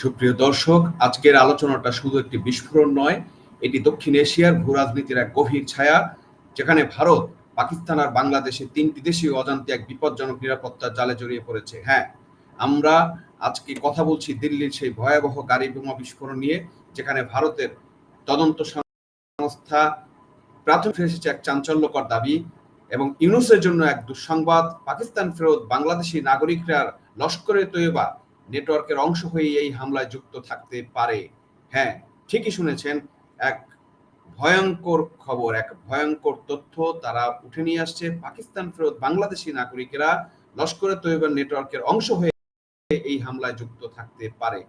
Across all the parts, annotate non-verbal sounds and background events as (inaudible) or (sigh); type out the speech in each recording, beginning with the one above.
সুপ্রিয় দর্শক, আজকের আলোচনাটা শুধু একটি বিস্ফোরণ নয়, এটি দক্ষিণ এশিয়ার ভূ রাজনীতির এক গভীর ছায়া, যেখানে ভারত, পাকিস্তান আর বাংলাদেশে তিনটি দেশই অজান্তে এক বিপজ্জনক নিরাপত্তার জালে জড়িয়ে পড়েছে। হ্যাঁ আমরা আজকে কথা বলছি দিল্লির সেই ভয়াবহ গাড়ি বোমা বিস্ফোরণ নিয়ে, যেখানে ভারতের তদন্ত সংস্থা প্রাথমিক এসেছে এক চাঞ্চল্যকর দাবি এবং ইউনুসের জন্য এক দুঃসংবাদ, পাকিস্তান ফেরত বাংলাদেশি নাগরিকরা লস্করে তৈবা নেটওয়ার্কের অংশ হয়ে এই হামলায় যুক্ত থাকতে পারে। হ্যাঁ ঠিকই শুনেছেন, এক ভয়ঙ্কর খবর, এক ভয়ঙ্কর তথ্য তারা উঠে নিয়ে আসছে। পাকিস্তান ফেরত বাংলাদেশি নাগরিকেরা লস্করে তৈবার নেটওয়ার্কের অংশ হয়ে এই হামলায় যুক্ত থাকতে পারে।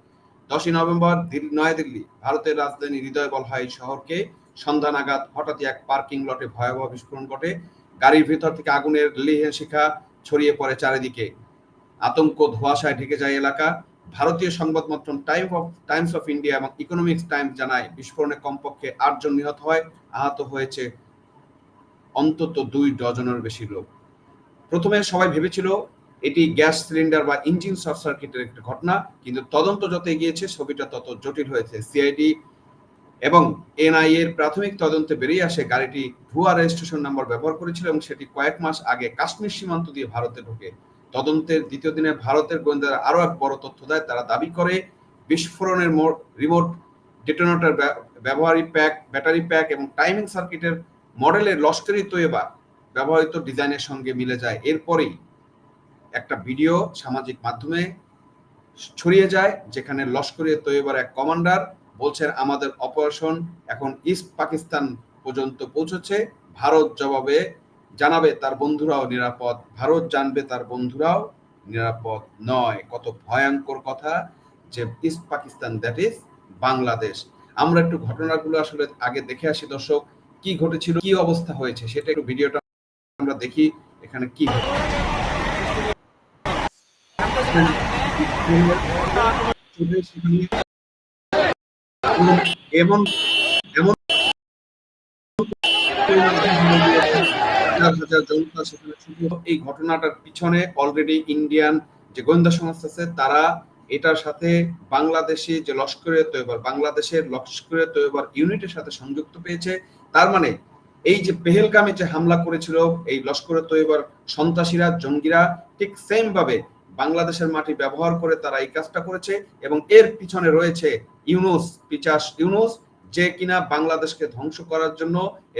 দশই নভেম্বর নয়াদিল্লি, ভারতের রাজধানী হৃদয় বলহাই শহরকে সন্ধ্যা নাগাদ হঠাৎই এক পার্কিং লটে ভয়াবহ বিস্ফোরণ ঘটে। গাড়ির ভিতর থেকে আগুনের লেহে শিখা ছড়িয়ে পড়ে চারিদিকে। আতঙ্ক, ধোয়াশায় ঢেকে যায় এলাকা। ভারতীয় সংবাদ মাধ্যম Time of Times of India এবং ইকোনমিক্স টাইমস জানায়, বিস্ফোরণে কমপক্ষে আটজন নিহত হয়, আহত হয়েছে অন্তত দুই ডজনের বেশি লোক। প্রথমে সবাই ভেবেছিল এটি গ্যাস সিলিন্ডার বা ইঞ্জিন শর্ট সার্কিটের একটি ঘটনা, কিন্তু তদন্ত যত এগিয়েছে, ছবিটা তত জটিল হয়েছে। সিআইডি এবং এনআই এর প্রাথমিক তদন্তে বেরিয়ে আসে, গাড়িটি ভুয়া রেজিস্ট্রেশন নাম্বার ব্যবহার করেছিল এবং সেটি কয়েক মাস আগে কাশ্মীর সীমান্ত দিয়ে ভারতে ঢোকে। তদন্তের দ্বিতীয় দিনে ভারতের গোয়েন্দারা আরও এক বড় তথ্য দেয়, তারা দাবি করে বিস্ফোরণের রিমোট ডেটোনেটর ব্যবহারী প্যাক, ব্যাটারি প্যাক এবং টাইমিং সার্কিটের মডেলের লস্করি তৈবা ব্যবহৃত ডিজাইনের সঙ্গে মিলে যায়। এরপরেই একটা ভিডিও সামাজিক মাধ্যমে ছড়িয়ে যায়, যেখানে লস্করি তৈবার এক কমান্ডার বলছেন, আমাদের অপারেশন এখন ইস্ট পাকিস্তান পর্যন্ত পৌঁছেছে। ভারত জবাবে জানাবে তার বন্ধুরাও নিরাপদ, ভারত জানবে তার বন্ধুরাও নিরাপদ নয়। কত ভয়ঙ্কর কথা যে east Pakistan that is Bangladesh আমরা একটু ঘটনাগুলো আসলে আগে দেখে আসি দর্শক, কি ঘটেছিল, কি অবস্থা হয়েছে, সেটা একটু ভিডিওটা আমরা দেখি এখানে কি এমন এই ঘটনাটার পিছনে অলরেডি ইন্ডিয়ান যে গোয়েন্দা সংস্থা আছে, তারা এটার সাথে যে তৈবার বাংলাদেশের লস্করে তৈবার ইউনিটের সাথে সংযুক্ত পেয়েছে। তার মানে এই যে পেহেলগামে যে হামলা করেছিল, এই লস্করে তৈবার সন্ত্রাসীরা, জঙ্গিরা ঠিক সেম ভাবে বাংলাদেশের মাটি ব্যবহার করে তারা এই কাজটা করেছে এবং এর পিছনে রয়েছে ইউনুস, পিচাস ইউনুস, যে কিনা বাংলাদেশকে ধ্বংস করার জন্য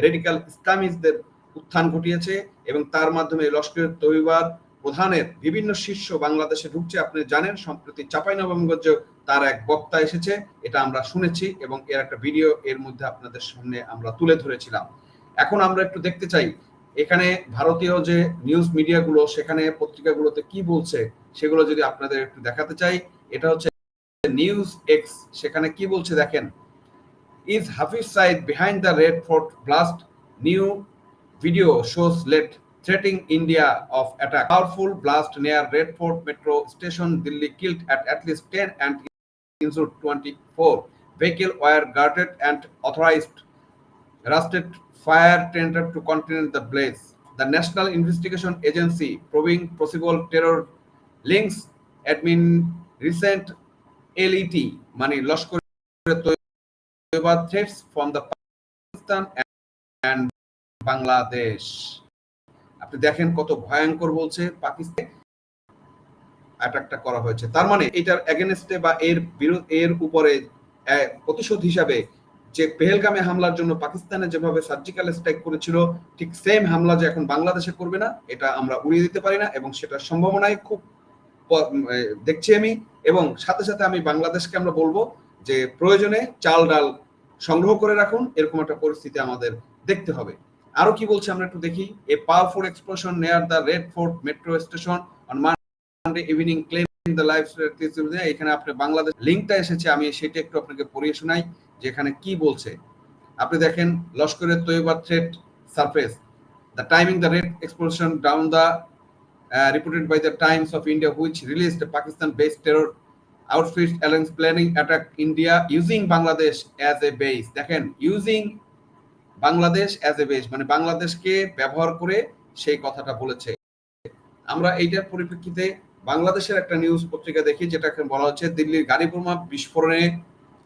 রেডিকাল ইসলামিস্টদের উত্থান ঘটিয়েছে এবং তার মাধ্যমে লস্কর তৈবার প্রধানের বিভিন্ন শীর্ষ বাংলাদেশে ঢুকছে। আপনি জানেন, সম্প্রতি চাঁপাইনবাবগঞ্জ তার এক বক্তা এসেছে, এটা আমরা শুনেছি এবং এর একটা ভিডিও এর মধ্যে আপনাদের সামনে আমরা তুলে ধরেছিলাম। এখন আমরা একটু দেখতে চাই, এখানে ভারতীয় যে নিউজ মিডিয়াগুলো, সেখানে পত্রিকাগুলোতে কি বলছে, সেগুলো যদি আপনাদের একটু দেখাতে চাই, এটা হচ্ছে নিউজ এক্স, সেখানে কি বলছে দেখেন, is Hafiz Saeed behind the Red Fort blast new video shows let threatening India of attack. Powerful blast near Red Fort Metro Station, Delhi killed at at least 10 and injured 24. Vehicle were guarded and authorized. Rusted fire tended to contain the blaze. The National Investigation Agency probing possible terror links admin recent LET money Lashkar threats from the Pakistan and Bangladesh. আপনি দেখেন কত ভয়ঙ্কর বলছে পাকিস্তান। অ্যাটাকটা করা হয়েছে। তার মানে এটার এগেনস্টে বা এর বিরোধ এর উপরে প্রতিশোধ হিসাবে যে পেহেলগামে হামলার জন্য পাকিস্তানে যেভাবে সার্জিক্যাল স্ট্রাইক করেছিল, ঠিক সেম হামলা যে এখন বাংলাদেশে করবে না, এটা আমরা উড়িয়ে দিতে পারি না এবং সেটার সম্ভাবনায় খুব দেখছি আমি। এবং সাথে সাথে আমি বাংলাদেশকে আমরা বলব যে প্রয়োজনে চাল ডাল সংগ্রহ করে রাখুন, এরকম একটা পরিস্থিতি আমাদের দেখতে হবে। আরও কি বলছে আমরা একটু দেখি। A powerful explosion near the Red Fort metro station on Monday evening claim the life এখানে আপনি বাংলাদেশ লিঙ্কটা এসেছে, আমি সেটা একটু আপনাকে পড়িয়ে শোনাই, যেখানে কি বলছে। আপনি দেখেন, লস্করের Taiba threat surface the timing the red explosion down the reported by the Times of India which released Pakistan base terror outfits alliance planning attack India using Bangladesh as a base. দেখেন using Bangladesh as a base মানে বাংলাদেশকে ব্যবহার করে সেই কথাটা বলেছে। আমরা এইটার পরিপ্রেক্ষিতে বাংলাদেশের একটা নিউজ পত্রিকা দেখি যেটা বলা হচ্ছে দিল্লির গাড়ি বোমা বিস্ফোরণে।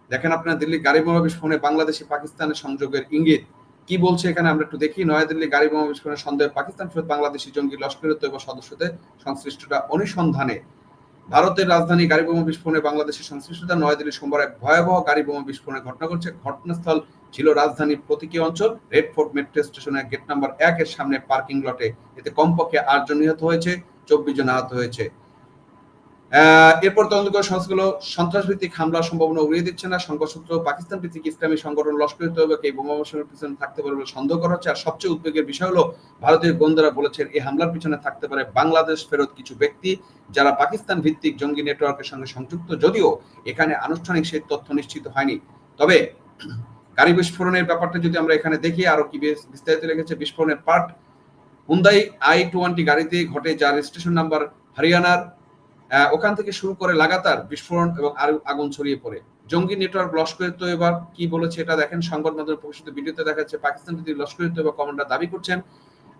দেখেন আপনার, দিল্লির গাড়ি বোমা বিস্ফোরণে বাংলাদেশি পাকিস্তানের সংযোগের ইঙ্গিত। কি বলছে এখানে আমরা একটু দেখি। নয়াদিল্লি গাড়ি বোমা বিস্ফোরণের সন্দেহে পাকিস্তান ফেরত বাংলাদেশি জঙ্গি লস্করের তৈব সদস্যদের সংশ্লিষ্টতা অনুসন্ধানে। ভারতের রাজধানী গাড়ি বোমা বিস্ফোরণে বাংলাদেশের সংশ্লিষ্টতা নয়াদিল্লি সোমবার ভয়াবহ গাড়ি বোমা বিস্ফোরণের ঘটনা ঘটছে। ঘটনাস্থল ছিল রাজধানীর প্রতীকী অঞ্চল। রেড ফোর্ট মেট্রো স্টেশনের গেট নাম্বার এক এর সামনে পার্কিং লটে এতে কমপক্ষে আট জন নিহত হয়েছে, চব্বিশ জন আহত হয়েছে। এরপর তদন্ত করে সংস্থাগুলো সন্ত্রাসভিত্তিক হামলার সম্ভাবনা উড়িয়ে দিচ্ছে না। সংঘসূত্র পাকিস্তান ভিত্তিক ইসলামী সংগঠন লস্কর তৈবাকে এই বোমাবর্ষণের পিছনে থাকতে পারে বলে সন্দেহ করা হচ্ছে। আর সবচেয়ে উদ্বেগের বিষয় হলো, ভারতীয় গোয়েন্দারা বলেছেন এই হামলার পিছনে থাকতে পারে বাংলাদেশ ফেরত কিছু ব্যক্তি যারা পাকিস্তান ভিত্তিক জঙ্গি নেটওয়ার্কের সঙ্গে সংযুক্ত। যদিও এখানে আনুষ্ঠানিক সেই তথ্য নিশ্চিত হয়নি। তবে গাড়ি বিস্ফোরণের ব্যাপারটা যদি আমরা এখানে দেখি আরও কি বিস্তারিত লেগেছে বিস্ফোরণের পার্ট হুন্দাই আই টোয়েন্টি গাড়িতে ঘটে যার স্টেশন নাম্বার হরিয়ানার ওখান থেকে শুরু করে লাগাতার বিস্ফোরণ এবং আগুন ছড়িয়ে পড়ে। জঙ্গি নেটওয়ার্ক লস্করের তো এবার কি বলেছে এটা দেখেন সংবাদ মাধ্যমে প্রকাশিত ভিডিওতে দেখা যাচ্ছে পাকিস্তান যদি লস্করের তো এবার কমান্ডার দাবি করছেন।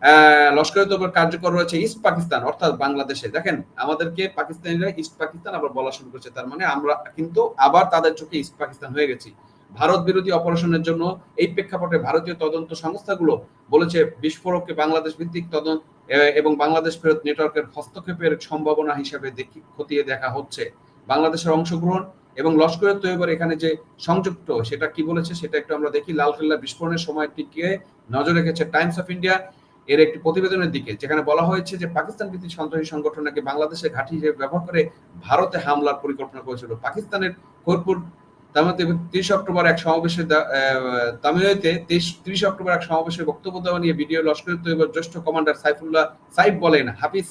আহ, লস্করের তো কার্যকর রয়েছে ইস্ট পাকিস্তান অর্থাৎ বাংলাদেশে। দেখেন আমাদেরকে পাকিস্তানিরা ইস্ট পাকিস্তান আবার বলা শুরু করছে তার মানে আমরা কিন্তু আবার তাদের চোখে ইস্ট পাকিস্তান হয়ে গেছি। ভারত বিরোধী অপারেশনের জন্য এই প্রেক্ষাপটে ভারতীয় তদন্ত সংস্থাগুলো বলেছে বিস্ফোরককে বাংলাদেশ ভিত্তিক তদন্ত এবং বাংলাদেশ ফেরত নেটওয়ার্কের হস্তক্ষেপের সম্ভাবনা হিসেবে দেখি, খতিয়ে দেখা হচ্ছে। বাংলাদেশের অংশগ্রহণ এবং লস্করের তৈবার এখানে যে সংযুক্ত, সেটা কি বলেছে সেটা একটু আমরা দেখি। লালকেল্লা বিস্ফোরণের সময় টিকে নজর রেখেছে টাইমস অফ ইন্ডিয়া এর একটি প্রতিবেদনের দিকে, যেখানে বলা হয়েছে যে পাকিস্তান ভিত্তিক সন্ত্রাসী সংগঠন নাকি বাংলাদেশের ঘাঁটি হিসেবে ব্যবহার করে ভারতে হামলার পরিকল্পনা করেছিল। পাকিস্তানের খোরপুর তামিলতে তিরিশ অক্টোবর এক সমাবেশে তিরিশ অক্টোবর এক সমাবেশে বক্তব্য দেওয়া নিয়ে ভিডিও লস্করের তৈবার জ্যেষ্ঠ কমান্ডার সাইফুল্লাহ সাইফ বলেন, হাফিজ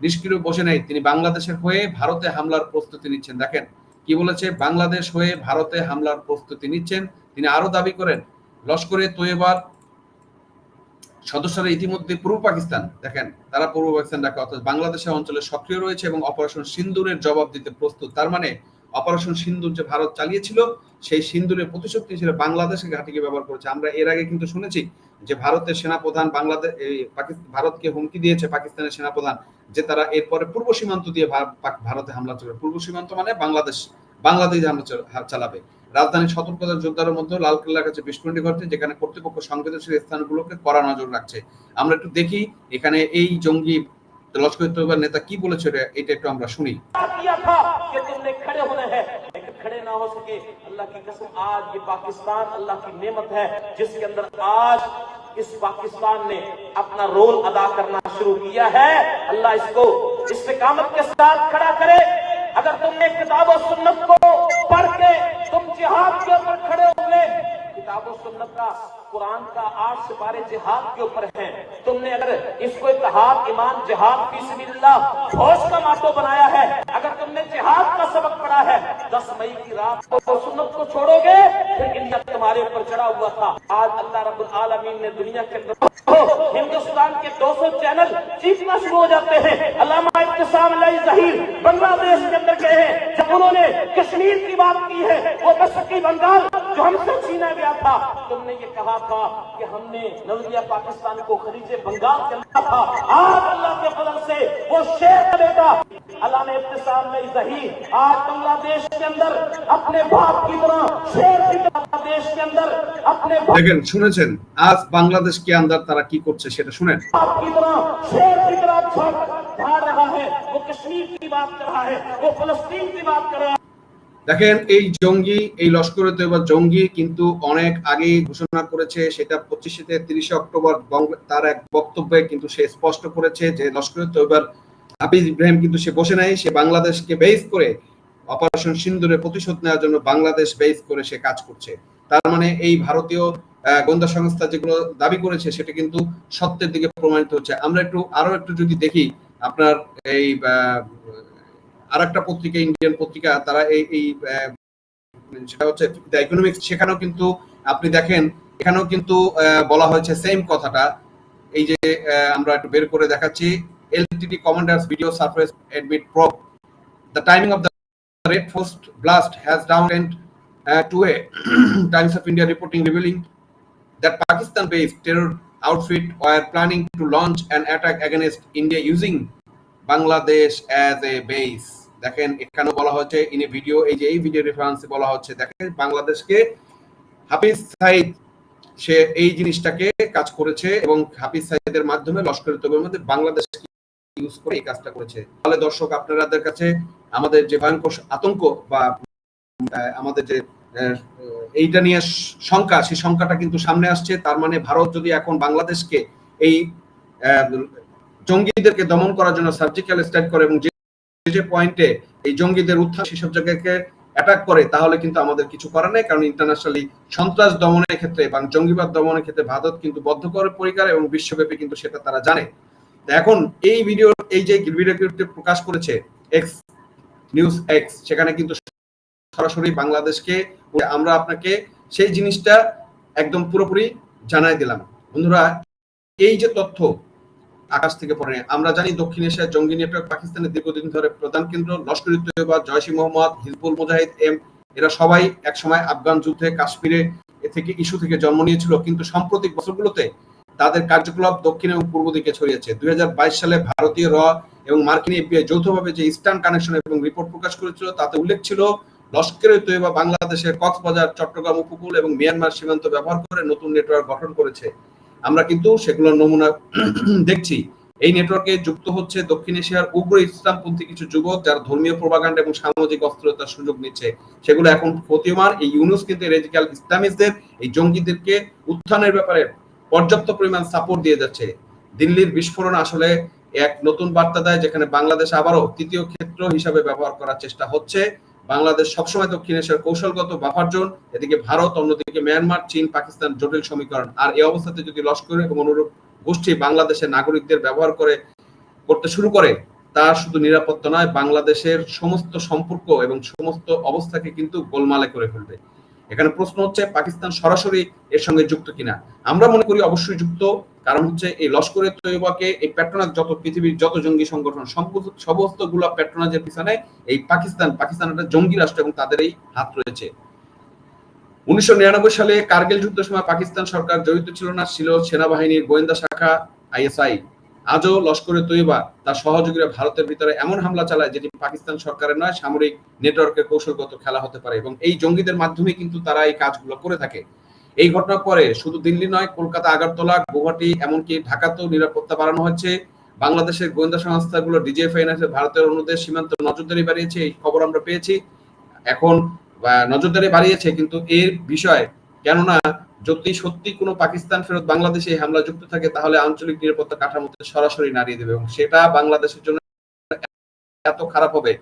নিষ্ক্রিয় বসে তিনি বাংলাদেশের হয়ে ভারতে হামলার প্রস্তুতি নিচ্ছেন। দেখেন, কি বলেছে? বাংলাদেশ হয়ে ভারতে হামলার প্রস্তুতি নিচ্ছেন, তিনি আরও দাবি করেন লস্করে তৈবার সদস্যরা ইতিমধ্যে পূর্ব পাকিস্তান, দেখেন, তারা পূর্ব পাকিস্তান ডাকে অর্থাৎ বাংলাদেশের অঞ্চলে সক্রিয় রয়েছে এবং অপারেশন সিন্দুরের জবাব দিতে প্রস্তুত। তার মানে অপারেশন সিন্দুর যে ভারত চালিয়েছিল, সেই সিন্দুরের প্রতিশক্তি হিসেবে বাংলাদেশের ঘাটিকে ব্যবহার করেছে। আমরা এর আগে কিন্তু শুনেছি যে ভারতের সেনাপ্রধান বাংলাদেশ ভারতকে হুমকি দিয়েছে পাকিস্তানের সেনাপ্রধান, যে তারা এরপরে পূর্ব সীমান্ত দিয়ে ভারতে হামলা চলবে। পূর্ব সীমান্ত মানে বাংলাদেশ বাংলাদেশে হামলা চালাবে। রাজধানীর সতর্কতার যোদ্ধার মধ্যে লালকেল্লার কাছে বিস্ফোরণটি ঘটছে, যেখানে কর্তৃপক্ষ সংবেদনশীল স্থানগুলোকে কড়া নজর রাখছে। আমরা একটু দেখি, এখানে এই জঙ্গি লস্কর তৈবার নেতা কি বলেছে এটা একটু আমরা শুনি। جس کے اندر اس پاکستان نے اپنا رول ادا کرنا شروع کیا ہے، اللہ اس کو استقامت کے ساتھ کھڑا کرے۔ اگر تم نے کتاب و سنت کو پڑھ کے تم جہاد کے اوپر کھڑے ہوئے کتاب و سنت کا، قرآن کا آٹھ سپارے جہاد کے اوپر ہیں تم نے اگر اس کو اتحاد ایمان، جہاد بسم اللہ، فوج کا ماتو بنایا ہے، اگر تم نے جہاد کا سبق پڑھا ہے، دس مئی کی رات کو سنت کو چھوڑو گے، پھر انڈیا تمہارے اوپر چڑھا ہوا تھا۔ آج اللہ رب العالمین نے دنیا کے اندر ہندوستان کے دو سو چینل چیخنا شروع ہو جاتے ہیں۔ علامہ اقتصام علیہ ظہیر بنگلہ دیش کے اندر گئے ہیں۔ جب انہوں نے کشمیر کی بات کی ہے، وہ مشرقی بنگال جو ہم سے چھینا گیا تھا تم نے یہ کہا تھا کہ ہم نے نظریہ پاکستان کو خلیج بنگال چلا تھا۔ آج اللہ کے فضل سے وہ شیر کا بیٹا اللہ نے اقتصاد میں زہی آج بنگلہ دیش کے اندر اپنے باپ کی طرح شیر کی طرح دیش کے اندر اپنے দেখেন শুনেছেন? আজ বাংলাদেশকে আন্দার তারা কি باپ کی طرح شیر کی طرح رہا ہے وہ کشمیر کی بات کر رہا ہے وہ فلسطین کی بات کر رہا ہے۔ দেখেন, এই জঙ্গি, এই লস্করে তৈবার জঙ্গি কিন্তু অনেক আগেই ঘোষণা করেছে, সেটা পঁচিশে তিরিশে অক্টোবর তার এক বক্তব্যে কিন্তু সে স্পষ্ট করেছে যে লস্করে তৈবার হাফিজ ইব্রাহিম কিন্তু সে বসে নাই, সে বাংলাদেশকে বেস করে অপারেশন সিন্দুরে প্রতিশোধ নেওয়ার জন্য বাংলাদেশ বেস করে সে কাজ করছে। তার মানে এই ভারতীয় গোয়েন্দা সংস্থা যেগুলো দাবি করেছে, সেটা কিন্তু সত্যের দিকে প্রমাণিত হচ্ছে। আমরা একটু, আরও একটু যদি দেখি, আপনার এই আর একটা পত্রিকা ইন্ডিয়ান পত্রিকা, তারা এই এই সেটা হচ্ছে দ্য ইকোনমিক্স সেখানেও কিন্তু আপনি দেখেন, এখানেও কিন্তু বলা হয়েছে সেম কথাটা। এই যে আমরা একটু বের করে দেখাচ্ছি LTT commanders video surface admit probe the timing of the red force blast has down and to a Times of India reporting revealing that Pakistan-based terror outfit were planning to launch an attack against India using Bangladesh as a base দেখেন এখানে বলা হচ্ছে in video এই যে এই video রেফারেন্সে বলা হচ্ছে, দেখেন বাংলাদেশকে হাফিজ সাইদ, সে এই জিনিসটাকে কাজ করেছে এবং হাফিজ সাইদের মাধ্যমে লস্কর তৈবার মধ্যে বাংলাদেশ ইউজ করে এই কাজটা করেছে। তাহলে দর্শক আপনাদের কাছে আমাদের যে ভয়ঙ্কর আতঙ্ক বা আমাদের যে এইটা নিয়ে শঙ্কা, সেই শঙ্কাটা কিন্তু সামনে আসছে। তার মানে ভারত যদি এখন বাংলাদেশকে এই জঙ্গিদেরকে দমন করার জন্য সার্জিক্যাল স্ট্রাইক করে এবং যে যে পয়েন্টে এই জঙ্গিদের উত্থান, সেসব জায়গাকে অ্যাটাক করে, তাহলে কিন্তু আমাদের কিছু করার নেই, কারণ ইন্টারন্যাশনালি সন্ত্রাস দমনের ক্ষেত্রে এবং জঙ্গিবাদ দমনের ক্ষেত্রে ভারত কিন্তু বদ্ধকর পরিকার এবং বিশ্বব্যাপী কিন্তু সেটা তারা জানে। এখন এই ভিডিও এই যে ভিডিওটি প্রকাশ করেছে এক্স নিউজ এক্স সেখানে কিন্তু সরাসরি বাংলাদেশকে আমরা আপনাকে সেই জিনিসটা একদম পুরোপুরি জানাই দিলাম। বন্ধুরা, এই যে তথ্য আকাশ থেকে পড়ে। আমরা জানি দক্ষিণ এশিয়ার জঙ্গি নেটওয়ার্ক পাকিস্তানের দীর্ঘদিন ধরে প্রধান কেন্দ্র, লস্কর ই তৈয়বা জয়সি মোহাম্মদ, হিজবুল মুজাহিদ, এম, এরা সবাই একসময় আফগান যুদ্ধে কাশ্মীরে এ থেকে ইস্যু থেকে জন্ম নিয়েছিল। কিন্তু সাম্প্রতিক বছরগুলোতে তাদের কার্যকলাপ দক্ষিণ এবং পূর্ব দিকে ছড়িয়েছে। দুই হাজার বাইশ সালে ভারতীয় র এবং মার্কিন এফবিআই যৌথভাবে যে ইস্টার্ন কানেকশন এবং রিপোর্ট প্রকাশ করেছিল, তাতে উল্লেখ ছিল, লস্করে তৈবা বাংলাদেশের কক্সবাজার, চট্টগ্রাম উপকূল এবং মিয়ানমার সীমান্ত ব্যবহার করে নতুন নেটওয়ার্ক গঠন করেছে। আমরা কিন্তু সেগুলোর নমুনা (clears throat) দেখছি। এই নেটওয়ার্কে যুক্ত হচ্ছে দক্ষিণ এশিয়ার উগ্র ইসলামপন্থী কিছু যুবক যারা ধর্মীয় প্রভাকাণ্ড এবং সামাজিক অস্থিরতার সুযোগ নিচ্ছে। সেগুলো এখন প্রতীয়মান। এই ইউনুস কিন্তু রেজিক্যাল ইসলামিস্টদের, এই জঙ্গিদেরকে উত্থানের ব্যাপারে পর্যাপ্ত পরিমাণ সাপোর্ট দিয়ে যাচ্ছে। দিল্লির বিস্ফোরণ আসলে এক নতুন বার্তা দেয়, যেখানে বাংলাদেশ আবারও তৃতীয় ক্ষেত্র হিসাবে ব্যবহার করার চেষ্টা হচ্ছে। বাংলাদেশ সবসময় দক্ষিণ এশিয়ার কৌশলগত বাফার জোন, এদিকে ভারত, অন্যদিকে মিয়ানমার, চীন, পাকিস্তান জটিল সমীকরণ। আর এই অবস্থাতে যদি লস্কর এবং অনুরূপ গোষ্ঠী বাংলাদেশের নাগরিকদের ব্যবহার করে, করতে শুরু করে তা শুধু নিরাপত্তা নয়, বাংলাদেশের সমস্ত সম্পর্ক এবং সমস্ত অবস্থাকে কিন্তু গোলমালে করে ফেলবে। এখানে প্রশ্ন হচ্ছে, পাকিস্তান সরাসরি এর সঙ্গে যুক্ত কিনা? আমরা মনে করি অবশ্যই যুক্ত, কারণ হচ্ছে এই লস্করে তৈবাকে এই প্যাট্রোনাজ যত পৃথিবীর যত জঙ্গি সংগঠন সমস্ত- গুলো প্যাট্রোনাজের পিছনে এই পাকিস্তান পাকিস্তান একটা জঙ্গি রাষ্ট্র এবং তাদের এই হাত রয়েছে। উনিশশো নিরানব্বই সালে কার্গিল যুদ্ধের সময় পাকিস্তান সরকার জড়িত ছিল না, ছিল সেনাবাহিনীর গোয়েন্দা শাখা আইএসআই। আজও লস্করে তৈবা তার সহযোগীরা ভারতের ভিতরে এমন হামলা চালায় যেটি পাকিস্তান সরকারের নয়, সামরিক নেটওয়ার্কের কৌশলগত খেলা হতে পারে এবং এই জঙ্গিদের মাধ্যমে কিন্তু তারা এই কাজগুলো করে থাকে। এই ঘটনার পরে শুধু দিল্লি নয়, কলকাতা, আগরতলা, গুয়াহাটি, এমনকি ঢাকাতেও নিরাপত্তা বাড়ানো হচ্ছে বাংলাদেশের গোয়েন্দা সংস্থাগুলো ডিজিএফআই ভারতের অনুদেশ সীমান্ত নজরদারি বাড়িয়েছে, এই খবর আমরা পেয়েছি। এখন নজরদারি বাড়িয়েছে, কিন্তু এর বিষয় কেননা যদি সত্যি কোনো পাকিস্তান ফেরত বাংলাদেশে এই হামলা যুক্ত থাকে, তাহলে আঞ্চলিক নিরাপত্তা কাঠামোতে সরাসরি নাড়িয়ে দেবে এবং সেটা বাংলাদেশের জন্য এত খারাপ হবে।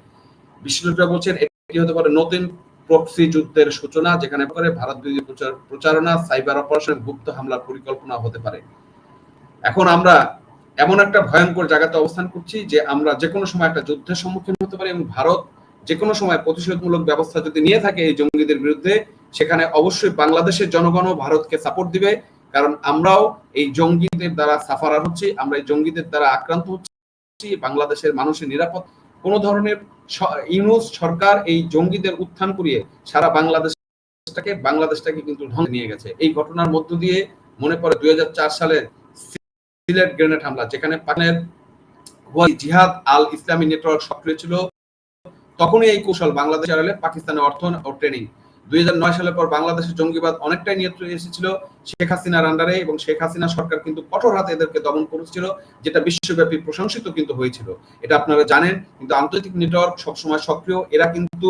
বিশ্লেষকরা বলছেন, এটি হতে পারে নতুন প্রক্সি যুদ্ধের সূচনা, যেখানে করে ভারত বিরোধী প্রচার প্রচারণা, সাইবার অপারেশন, গুপ্ত হামলার পরিকল্পনা হতে পারে। এখন আমরা এমন একটা ভয়ঙ্কর জায়গাতে অবস্থান করছি যে আমরা যে কোনো সময় একটা যুদ্ধের সম্মুখীন হতে পারি এবং ভারত যে কোনো সময় প্রতিশোধমূলক ব্যবস্থা যদি নিয়ে থাকে এই জঙ্গিদের বিরুদ্ধে, সেখানে অবশ্যই বাংলাদেশের জনগণও ভারতকে সাপোর্ট দিবে। কারণ আমরাও এই জঙ্গিদের দ্বারা সাফারার হচ্ছি, আমরা এই জঙ্গিদের দ্বারা আক্রান্ত হচ্ছি, বাংলাদেশের মানুষের নিরাপদ, কোন ধরনের ইউনুস সরকার এই জঙ্গিদের উত্থান করিয়ে সারা বাংলাদেশটাকে বাংলাদেশটাকে কিন্তু ধ্বংস নিয়ে গেছে। এই ঘটনার মধ্য দিয়ে মনে পড়ে দুই সালের সিলেট গ্রেনেড হামলা, যেখানে পাকিস্তানের জিহাদ আল ইসলামী নেটওয়ার্ক সক্রিয় ছিল। তখনই এই কৌশল বাংলাদেশ আড়ালে পাকিস্তানের অর্থ ও ট্রেনিং দুই হাজার নয় সালের পর বাংলাদেশের জঙ্গিবাদ অনেকটাই নিয়ন্ত্রণে এসেছিল শেখ হাসিনার আন্ডারে এবং শেখ হাসিনা সরকার কিন্তু কঠোর হাতে এদেরকে দমন করেছিল, যেটা বিশ্বব্যাপী প্রশংসিত কিন্তু হয়েছিল। এটা আপনারা জানেন, কিন্তু আন্তর্জাতিক নেটওয়ার্ক সবসময় সক্রিয়। এরা কিন্তু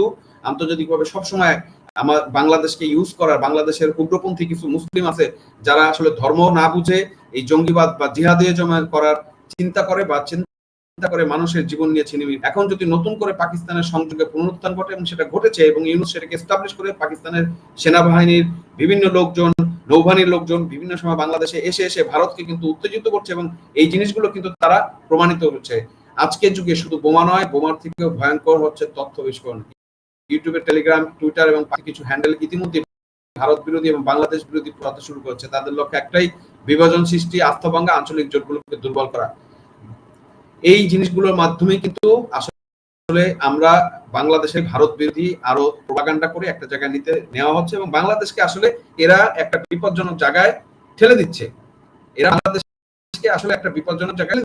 আন্তর্জাতিকভাবে সবসময় আমার বাংলাদেশকে ইউজ করার, বাংলাদেশের উগ্রপন্থী কিছু মুসলিম আছে, যারা আসলে ধর্ম না বুঝে এই জঙ্গিবাদ বা জিহাদীয় জমা করার চিন্তা করে বা চিন্তা করে মানুষের জীবন নিয়ে ছিনিমি এখন যদি নতুন করে পাকিস্তানের সংযোগে পুনরুত্থান ঘটে এবং সেটা ঘটেছে এবং ইউনুস সেটাকে এস্টাবলিশ করে পাকিস্তানের সেনাবাহিনীর বিভিন্ন লোকজন, নৌবাহিনীর লোকজন বিভিন্ন সময় বাংলাদেশে এসে এসে ভারতকে কিন্তু উত্তেজিত করছে এবং এই জিনিসগুলো কিন্তু তারা প্রমাণিত হচ্ছে। আজকের যুগে শুধু বোমা নয়, বোমার থেকেও ভয়ঙ্কর হচ্ছে তথ্য বিস্ফোরণ। ইউটিউবে টেলিগ্রাম টুইটার এবং কিছু হ্যান্ডেল ইতিমধ্যে ভারত বিরোধী এবং বাংলাদেশ বিরোধী হতে শুরু করছে। তাদের লক্ষ্য একটাই, বিভাজন সৃষ্টি আস্থাভঙ্গা আঞ্চলিক জোটগুলোকে দুর্বল করা। এই জিনিসগুলোর মাধ্যমে কিন্তু আসলে আমরা বাংলাদেশের ভারত বিরোধী আরও প্রপাগান্ডা করে একটা জায়গায় নিতে নেওয়া হচ্ছে এবং বাংলাদেশকে আসলে এরা একটা বিপজ্জনক জায়গায় ঠেলে দিচ্ছে। এরা বাংলাদেশকে আসলে একটা বিপজ্জনক জায়গায়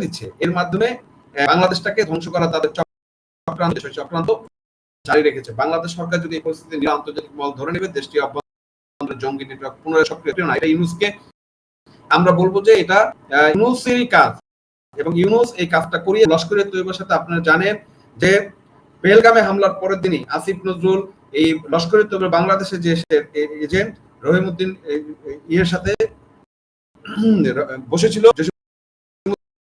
দিচ্ছে। এর মাধ্যমে বাংলাদেশটাকে ধ্বংস করা তাদের চক্রান্ত চক্রান্ত জারি রেখেছে। বাংলাদেশ সরকার যদি এই পরিস্থিতি নিয়ে আন্তর্জাতিক বল ধরে নেবে দেশটি অভ্যন্তরে জঙ্গি নেটওয়ার্ক পুনরায় সক্রিয় না। এটা ইউনুসকে আমরা বলব যে এটা ইউনুসেরই কাজ। এবং ইউনুস এই কাজটা করিয়ে লস্করের তৈবার সাথে আপনারা জানেন যে বেলগামে হামলার পরের দিনই আসিফ নজরুল এই লস্করের তৈবার বাংলাদেশের যে এজেন্ট রহিমউদ্দিন ইয়ের সাথে বসেছিল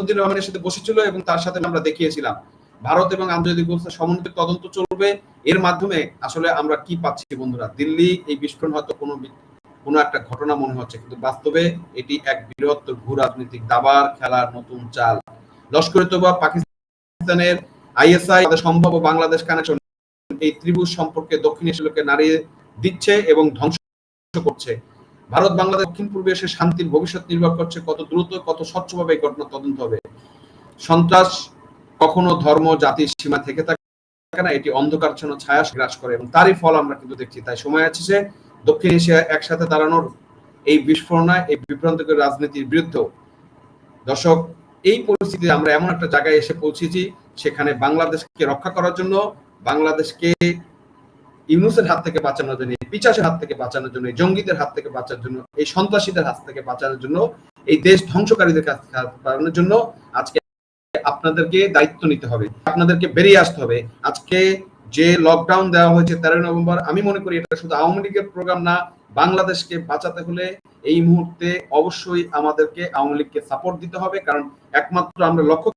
রহমানের সাথে বসেছিল এবং তার সাথে আমরা দেখিয়েছিলাম। ভারত এবং আন্তর্জাতিক ব্যবস্থা সমন্বিত তদন্ত চলবে। এর মাধ্যমে আসলে আমরা কি পাচ্ছি বন্ধুরা? দিল্লি এই বিস্ফোরণ হয়তো কোনো কোনো একটা ঘটনা মনে হচ্ছে, কিন্তু বাস্তবে এটি এক বৃহত্তর ভূ রাজনৈতিক দাবার খেলার নতুন চাল। লস্কর তোবা পাকিস্তানের আইএসআই সম্ভব বাংলাদেশ কানেকশন এই ত্রিভুজ সম্পর্কে দক্ষিণ এশিয়াকে নাড়িয়ে দিচ্ছে এবং ধ্বংস করছে। ভারত, বাংলাদেশ, দক্ষিণ পূর্বে এসে শান্তির ভবিষ্যৎ নির্ভর করছে, কত দ্রুত, কত স্বচ্ছভাবে এই ঘটনা তদন্ত হবে। সন্ত্রাস কখনো ধর্ম জাতির সীমা থেকে থাকে না, এটি অন্ধকারচ্ছন্ন ছায়া গ্রাস করে এবং তারই ফল আমরা কিন্তু দেখছি। তাই সময় আছে যে দক্ষিণ এশিয়া একসাথে দাঁড়ানোর এই বিস্ফোরণায় এই বিভ্রান্তকর রাজনীতির বিরুদ্ধে দর্শক, এই পরিস্থিতিতে আমরা এমন একটা জায়গায় এসে পৌঁছেছি সেখানে বাংলাদেশকে রক্ষা করার জন্য, বাংলাদেশকে ইউনুসের হাত থেকে বাঁচানোর জন্য পিচাসের হাত থেকে বাঁচানোর জন্য জঙ্গিদের হাত থেকে বাঁচার জন্য, এই সন্ত্রাসীদের হাত থেকে বাঁচানোর জন্য, এই দেশ ধ্বংসকারীদের কাছ থেকে বাঁচানোর জন্য আজকে আপনাদেরকে দায়িত্ব নিতে হবে, আপনাদেরকে বেরিয়ে আসতে হবে। আজকে যে লকডাউন দেওয়া হয়েছে তেরোই নভেম্বর, আমি মনে করি এটা শুধু আওয়ামী লীগের প্রোগ্রাম না, বাংলাদেশকে বাঁচাতে হলে এই মুহূর্তে অবশ্যই আমাদেরকে আওয়ামী লীগকে সাপোর্ট দিতে হবে। কারণ একমাত্র আমরা লক্ষ্য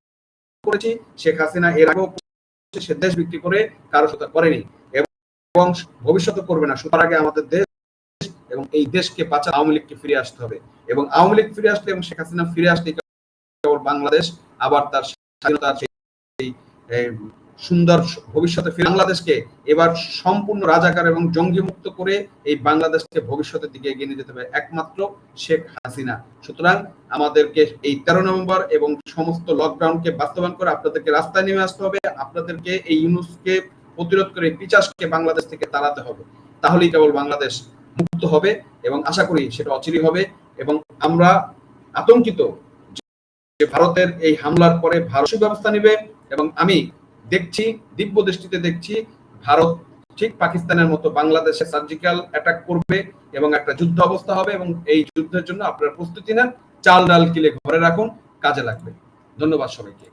করেছি, শেখ হাসিনা এর আগেও সে দেশ বিক্রি করে কারও সাথে করেনি। এবং ভবিষ্যতে করবে না, সুতরাং আগে আমাদের দেশ এবং এই দেশকে বাঁচা, আওয়ামী লীগকে ফিরে আসতে হবে। এবং আওয়ামী লীগ ফিরে আসলে এবং শেখ হাসিনা ফিরে আসলে বাংলাদেশ, আবার তার স্বাধীনতার সেই সুন্দর ভবিষ্যতে ফিরে বাংলাদেশকে এবার সম্পূর্ণ রাজাকার এবং জঙ্গি মুক্ত করে এই বাংলাদেশকে ভবিষ্যতের দিকে এগিয়ে নিয়ে যেতে হবে একমাত্র শেখ হাসিনা। সুতরাং আমাদেরকে এই তেরো নভেম্বর এবং সমস্ত লকডাউনকে বাস্তবায়ন করে আপনাদেরকে রাস্তায় নেমে আসতে হবে, আপনাদেরকে এই ইউনুসকে প্রতিরোধ করে পিচাসকে বাংলাদেশ থেকে তাড়াতে হবে। তাহলেই কেবল বাংলাদেশ মুক্ত হবে এবং আশা করি সেটা অচিরই হবে এবং আমরা আতঙ্কিত যে ভারতের এই হামলার পরে ভারত ব্যবস্থা নেবে এবং আমি দেখছি, দিব্য দৃষ্টিতে দেখছি, ভারত ঠিক পাকিস্তানের মতো বাংলাদেশে সার্জিক্যাল অ্যাটাক করবে এবং একটা যুদ্ধ অবস্থা হবে এবং এই যুদ্ধের জন্য আপনারা প্রস্তুতি নেন। চাল ডাল কিলে ঘরে রাখুন, কাজে লাগবে। ধন্যবাদ সবাইকে।